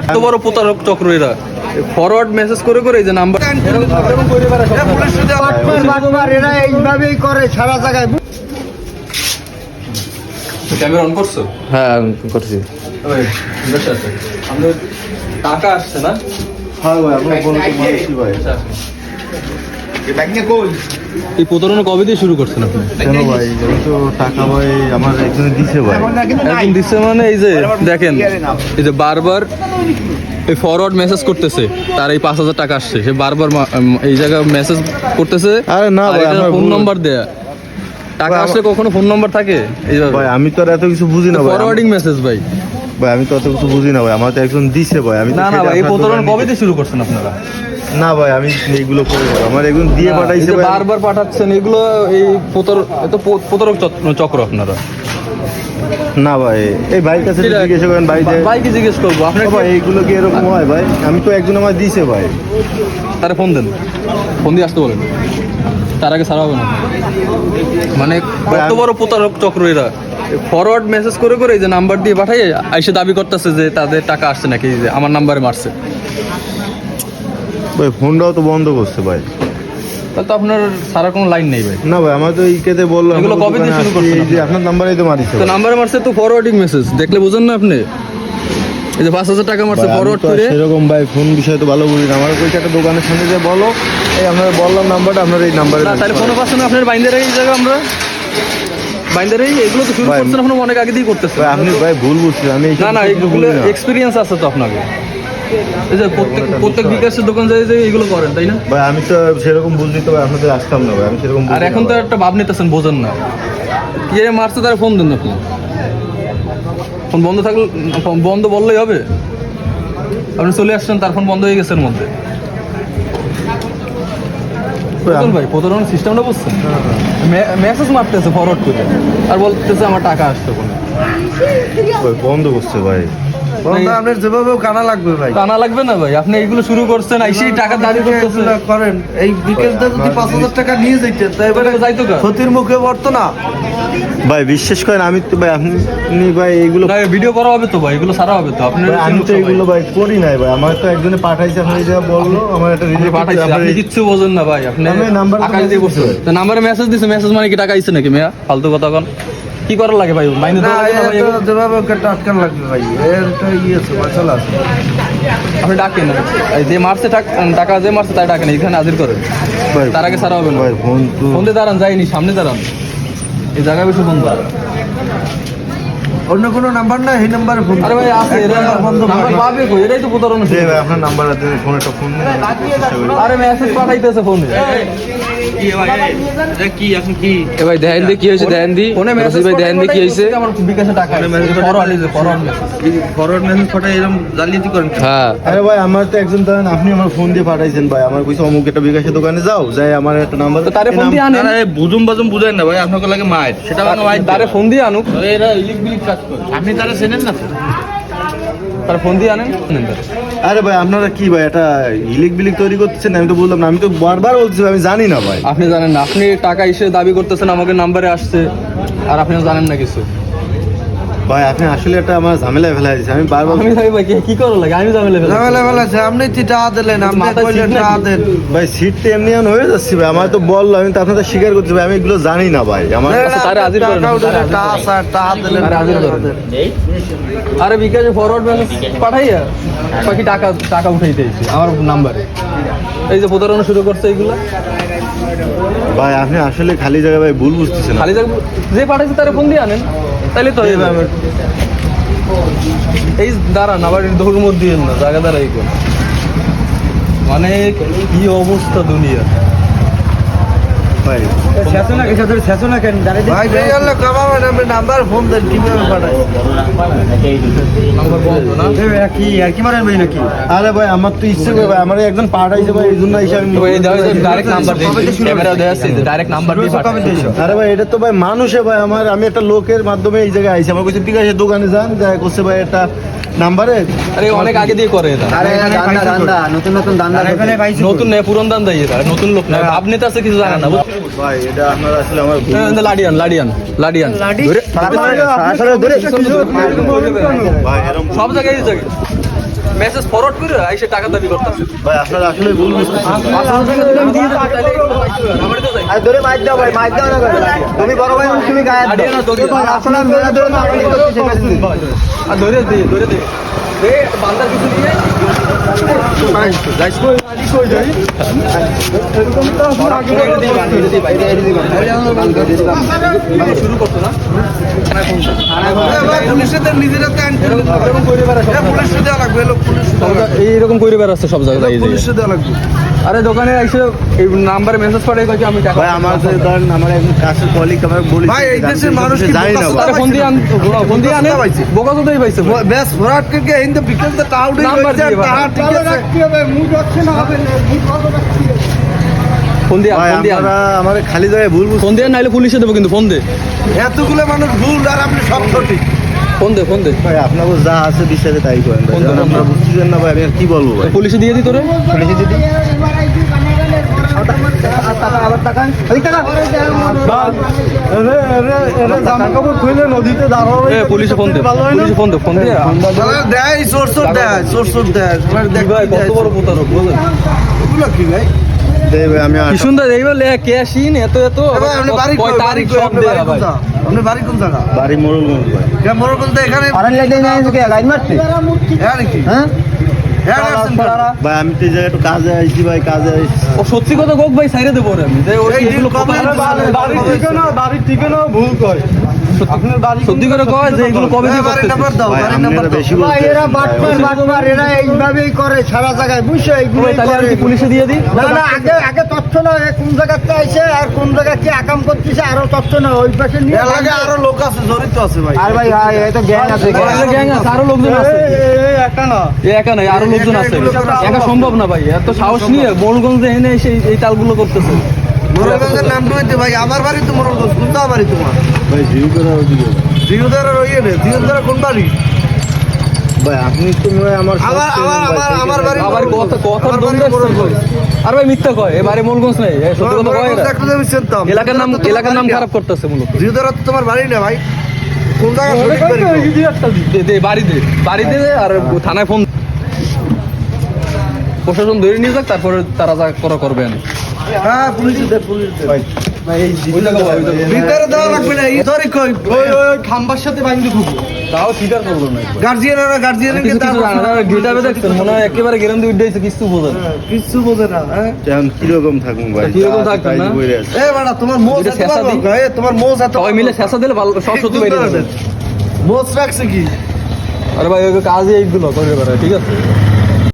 এত বড় প্রতারক চক্র এরা ফরওয়ার্ড মেসেজ করে করে যে নাম্বার এরা এইভাবেই করে সারা জায়গায় ক্যামেরা অন করছ হ্যাঁ করছি। আমাদের টাকা আসছে না? হ্যাঁ ভাই আপনার বলো তো মানছি ভাই। এই প্রতারণা কবে দিয়ে শুরু করছেন আপনি? কেন ভাই? এই তো টাকা ভাই আমার একজনে দিছে ভাই। একদিন দিচ্ছে মানে এই যে দেখেন এই যে বারবার এই ফরওয়ার্ড মেসেজ করতেছে তার এই পাঁচ হাজার টাকা আসছে। সে বারবার এই জায়গায় মেসেজ করতেছে আরে না ভাই, আমার ফোন নাম্বার দেয়া। টাকা আসলে কখনো ফোন নাম্বার থাকে? এইভাবে ভাই আমি তো আর এত কিছু বুঝি না ভাই। ফরওয়ার্ডিং মেসেজ ভাই। ভাই আমি তো অত কিছু বুঝি না ভাই। আমার তো একজন দিছে ভাই। আমি না না ভাই এই প্রতারণা কবে দিয়ে শুরু করছেন আপনারা? না ভাই আমি এইগুলো করি না। আমার একজন দিয়ে পাঠাইছে বারবার পাঠাচ্ছেন এগুলো এই প্রতার এত প্র- প্রতারক চক্র- আপনারা? না ভাই এই ভাইয়ের কাছে। জিজ্ঞেস করেন ভাই ভাইকে জিজ্ঞেস করব আপনার ভাই এইগুলো কি এরকম হয় ভাই? আমি তো একজন আমার দিছে ভাই। তারা ফোন দেন। ফোন দিয়ে আসতে বলেন। তার আগে ছাড়া হবে না। মানে কত বড় প্রতারক চক্র এরা? ফরওয়ার্ড মেসেজ করে করে এই যে নাম্বার দিয়ে পাঠাই আইসে দাবি করতেছে যে তাদের টাকা আসছে নাকি যে আমার নাম্বারে মারছে। ভাই ফোনটাও তো বন্ধ করছে ভাই। তাহলে তো আপনার সারা কোনো লাইন নেই ভাই। না ভাই আমার তো এই কেতে বলল এগুলো কবে দিয়ে শুরু করছেন এই যে আপনার? নাম্বারেই তো মারিছে তো নাম্বারে মারছে তো ফরওয়ার্ডিং মেসেজ দেখলে বুঝেন না আপনি? এই যে পাঁচ হাজার টাকা মারছে ফরওয়ার্ড করে। সেরকম ভাই ফোন বিষয়ে তো ভালো বুঝি না। আমার ওই একটা দোকানের সামনে যে বলো এই আপনারা বললাম নাম্বারটা আপনার এই নাম্বারে না তাহলে ফোনে পাচ্ছেন আপনার বাইন্দারে এই জায়গা আমরা। বাইন্দারে এগুলো তো শুরু করছেন আপনার অনেক আগে দিয়ে করতেছেন। আপনি ভাই ভুল বুঝছেন আমি না না এগুলো এক্সপিরিয়েন্স আছে তো আপনাকে প্রত্যেক প্রত্যেক বিকাশের দোকান যায় যে এগুলো করেন তাই না? ভাই আমি তো সেরকম বুঝলি তো আপনাদের আসতাম না ভাই আমি সেরকম আর এখন তো একটা ভাব নিতেছেন বোঝেন না। কে মারছে তারা ফোন দেন আপনি। ফোন বন্ধ থাকলে বন্ধ বললেই হবে। আপনি চলে আসছেন তার ফোন বন্ধ হয়ে গেছে এর মধ্যে। ভাই, প্রতারণার সিস্টেমটা বুঝছেন? মেসেজ মারতেছে ফরওয়ার্ড করে। আর বলতেছে আমার টাকা আসছে বন্ধ করছে ভাই। আপনার যেভাবে কানা লাগবে ভাই। টানা লাগবে না ভাই? আপনি এগুলো শুরু করছেন আইসেই টাকা দাঁড়িয়ে করতেছেন। করেন। এই বিকেলটা যদি পাঁচ হাজার টাকা নিয়ে যাইতেন তাই এবারে যাইতো ক্ষতির মুখে পড়তো না। ভাই বিশ্বাস করেন আমি তো ভাই আপনি ভাই এইগুলো না ভিডিও করা হবে তো ভাই এগুলো সারা হবে তো। আপনি আমি তো এগুলো ভাই করি নাই ভাই। আমার তো একজনে পাঠাইছে আপনি যা বলল আমার একটা আপনি পাঠাইছে আপনি কিচ্ছু বোঝেন না ভাই আপনি আমি নাম্বার আকাশ দিয়ে বসে তো নাম্বারে মেসেজ দিছে মেসেজ মানে কি টাকা আইছে নাকি মেয়া? ফালতু কথা কোন। কি করার লাগে ভাই? মাইনে? যেভাবে ওকে আটকান লাগবে ভাই। এর তো ইয়ে আছে মশলা আছে। আপনি ডাকেন। এই যে মারছে টাক- টাকা যে মারছে তাই ডাকেন এখানে হাজির করে ভাই তার আগে সারা হবে না। ভাই ফোন তো ফোন দিয়ে দাঁড়ান যাইনি সামনে দাঁড়ান। এই জায়গায় বেশি বন্ধ দাঁড়ান অন্য কোনো নাম্বার না এই নাম্বারে ফোন আরে ভাই আছে নাম্বার পাবে। কই? এটাই তো প্রতারণা। ভাই আপনার নাম্বার আছে ফোন একটা ফোন। আরে মেসেজ পাঠাইতেছে ফোনে এ। ভাই দেখেন দি কি দেখেন দি ফোনে মেসেজ ভাই দেখেন দি কি আমার বিকাশে টাকা forward forward message forward message পাঠাই এরকম জালিয়াতি করেন হ্যাঁ। আরে ভাই আমার তো একজন ধরেন আপনি আমার ফোন দিয়ে পাঠাইছেন ভাই আমার কইছে অমুক একটা বিকাশের দোকানে যাও যাই আমার একটা নাম্বার তো তারে ফোন দিয়ে আনেন। বুজুম বাজুম বুঝেন না ভাই আপনাকে লাগে মায়ের সেটা তারে ফোন দিয়ে আনুক। এরা ইলিক বিলিক কাজ আপনি তারা চেনেন না তার ফোন দিয়ে আনেন আরে ভাই আপনারা কি ভাই এটা ইলিক বিলিক তৈরি করতেছেন? আমি তো বললাম না আমি তো বারবার বলছি আমি জানি না ভাই। আপনি জানেন না আপনি টাকা এসে দাবি করতেছেন আমাকে নাম্বারে আসছে আর আপনিও জানেন না কিছু। ভাই আপনি আসলে একটা আমার ঝামেলায় ফেলা দিয়েছে আমি বারবার আমি ভাই ভাই কি- করো লাগে? আমি জামেলে ফেলছি। ঝামেলা ফেলা আছে আপনি তো টাকা দিলেন আপনি কইলেন টাকা দেন। ভাই সিট তো এমনি এমন হয়ে যাচ্ছি ভাই। আমার তো বলল আমি তো আপনাদের স্বীকার করছি ভাই। আমি এগুলো জানি না ভাই। আমার আচ্ছা, তারে হাজির করেন, করেন। স্যার টাকা দিলেন তারে হাজির করেন। আরে বিকাশে ফরওয়ার্ড মেসেজ পাঠাইয়া বাকি টাকা টাকা উঠাই দিয়েছি আমার নাম্বারে এই যে প্রতারণা শুরু করছে এইগুলা ভাই আপনি আসলে খালি জায়গায় ভাই ভুল বুঝতেছেন। খালি জায়গা যে পাঠাইছে তারে ফোন দিয়ে আনেন। তাইলে তো। এই দাঁড়ান আবার দৌড় মধ্যে না জায়গা দাঁড়াই মানে কি অবস্থা দুনিয়া ভাই ভাই ভাই হলে কামাবেন আপনি নাম্বার ফোন দেন কীভাবে পাঠাই নাম্বার বন্ধ না আরে ভাই আমার তো ইচ্ছে করে ভাই আমার একজন পাঠাইছে ভাই এই জন্য এসে আমি ডাইরেক্ট নাম্বার ক্যামেরা দেওয়া আছে ডাইরেক্ট নাম্বার দিয়ে আরে ভাই এটা তো ভাই মানুষে ভাই আমার আমি একটা লোকের মাধ্যমে এই জায়গায় আইছি আমার কিছু ঠিক আছে দোকানে যান দেখা করছে ভাই একটা নাম্বারে আরে অনেক আগে দিয়ে করে এরা নতুন নতুন দান্দা নতুন নেই পুরন নতুন লোক না আপনি তো আছে কিছু জানেন না? ভাই এটা আপনার আসলে আমার ভুল। লাডিয়ান লাডিয়ান লাডিয়ান। সব জায়গায় জায়গায় মেসেজ ফরওয়ার্ড করে এসে টাকা দাবি করতেছে ভাই আপনারা আসলে ভুল বুঝতেছেন ধরে মাইর দাও ভাই মাইর দাও তুমি বড় ভাই তুমি গায়ে লাডিয়ান আর ধরে আর ধরে দে ধরে দে। দে বান্দার কিছু দিয়ে যাইস কই কই যাই শুরু করতো না তো। এইরকম করে বেড়াচ্ছে সব জায়গায় আরে দোকানে এসে এই নাম্বারে মেসেজ করে কই আমি টাকা ভাই আমার যে ধরেন আমার একজন কাছের কলিগ আমার বলি ভাই, এই দেশের মানুষ কি জানি না বোকা ফোন দিয়ে আন ফোন দিয়ে আনে বুঝতে বোকা তো পাইছে। বেশ করকে ইন দ্য টাউডি নাম্বার দিয়ে। ঠিক আছে ফোন দিয়ে আন। আপনারা আমার খালি জায়গায় ভুল ফোন দিয়ে নাইলে পুলিশে দেবো কিন্তু ফোন দে। এতগুলো মানুষ ভুল আর আপনি সব সঠিক। ফোন দে ফোন দে। ভাই আপনাকে যা আছে বিশ্বাসে তাই করেন ফোন যখন আপনারা বুঝতেছেন না ভাই আমি আর কি বলব ভাই? পুলিশে দিয়ে দি তোরে। খুলে নদীতে দাঁড়াবো পুলিশে ফোন দে পুলিশে ফোন দে ফোন দে। দেয় সোর সোর দেয় সোর সোর দেয়। কত বড় প্রতারক এগুলো কি ভাই? আমি কি সুন্দর এইবার লে কে আসিন? এত এত ভাই, আপনি বাড়ি কই তারিখ আপনি বাড়ি কোন জায়গা? আপনি বাড়ি কোন জায়গা? বাড়ি মোড়লগঞ্জ ভাই। কে মোর বলতে এখানে হ্যাঁ? নাকি হ্যাঁ ভাই আমি তো একটু কাজে আইছি ভাই কাজে আইছি। ও সত্যি কথা কোক ভাই সাইরে দেবো আমি। যে ওর বাড়ি- ঠিকানা, ঠিকানা ভুল কয়। সত্যি। করে কয় যে এগুলো কবে দিয়ে বাড়ির করতেছিস? নাম্বার দাও ভাই বাড়ির নাম্বার আপনারা দাও। বেশি বলতেছেন এরা বাটপার বাটপার এরা এইভাবেই করে সারা জায়গায় বুঝছ এইগুলো তাহলে আমি পুলিশে দিয়ে দিই। না না আগে আগে তথ্য না কোন জায়গাতে আইছে আর কোন জায়গায় কি আকাম করতেছে আরও তথ্য না ওই পাশে নিয়ে এলাকায় আরও লোক আছে জড়িত আছে ভাই। আর ভাই ভাই এই গ্যাং আছে গ্যাং আছে আরও লোকজন আছে। না। একা নাই আরও লোকজন আছে। একা সম্ভব না ভাই এত সাহস নিয়ে মোড়গঞ্জে এনে এসে এই- এই তালগুলো করতেছে। মোরলগঞ্জের নাম নইতে ভাই আমার বাড়ি তো মোরলগঞ্জ কোন বাড়ি তোমার? ভাই রে কোন বাড়ি? ভাই আপনি তো মনে আমার আমার আমার আমার আমার বাড়ি আবার কথা কথা আমার বাড়ি দ্বন্দ্ব আসছে মোরলগঞ্জ। আর ভাই মিথ্যা কয়? নাই। সত্যি কথা আমি চিনতাম। এলাকার নাম এলাকার নাম খারাপ করতেছে মূলত। বাড়ি না। তো তোমার বাড়ি না ভাই? কোন জায়গা সঠিক বাড়ি গো? দে দে বাড়ি দে। বাড়ি দে আর থানায় ফোন প্রশাসন ধরে নিয়ে যাক তারপরে তারা যা করা করবে না হ্যাঁ পুলিশ দে পুলিশ দে ভাই ভাই এই ওই জায়গা ওই জায়গা। ভিতরে দেওয়া লাগবে না ধরে কই ওই ওই ওই খাম্বার সাথে বাইন্দে খুব তাও স্বীকার করব না গার্জিয়ানরা গার্জিয়ানকে কিছু কিছু জানা না গেটাবে দেখছেন মনে হয় একেবারে গেরাম দিয়ে উঠেছে কিছু বোঝেন কিছু বোঝে না হ্যাঁ। কীরকম থাকুন ভাই কীরকম থাকবেন না? এ বাড়া তোমার মোজ এত বড় তোমার মোজ এত সবাই মিলে শেষা দিলে ভালো সব সত্যি বাইরে মোজ রাখছে কি? আরে ভাই ওই এইগুলো করে ঠিক আছে?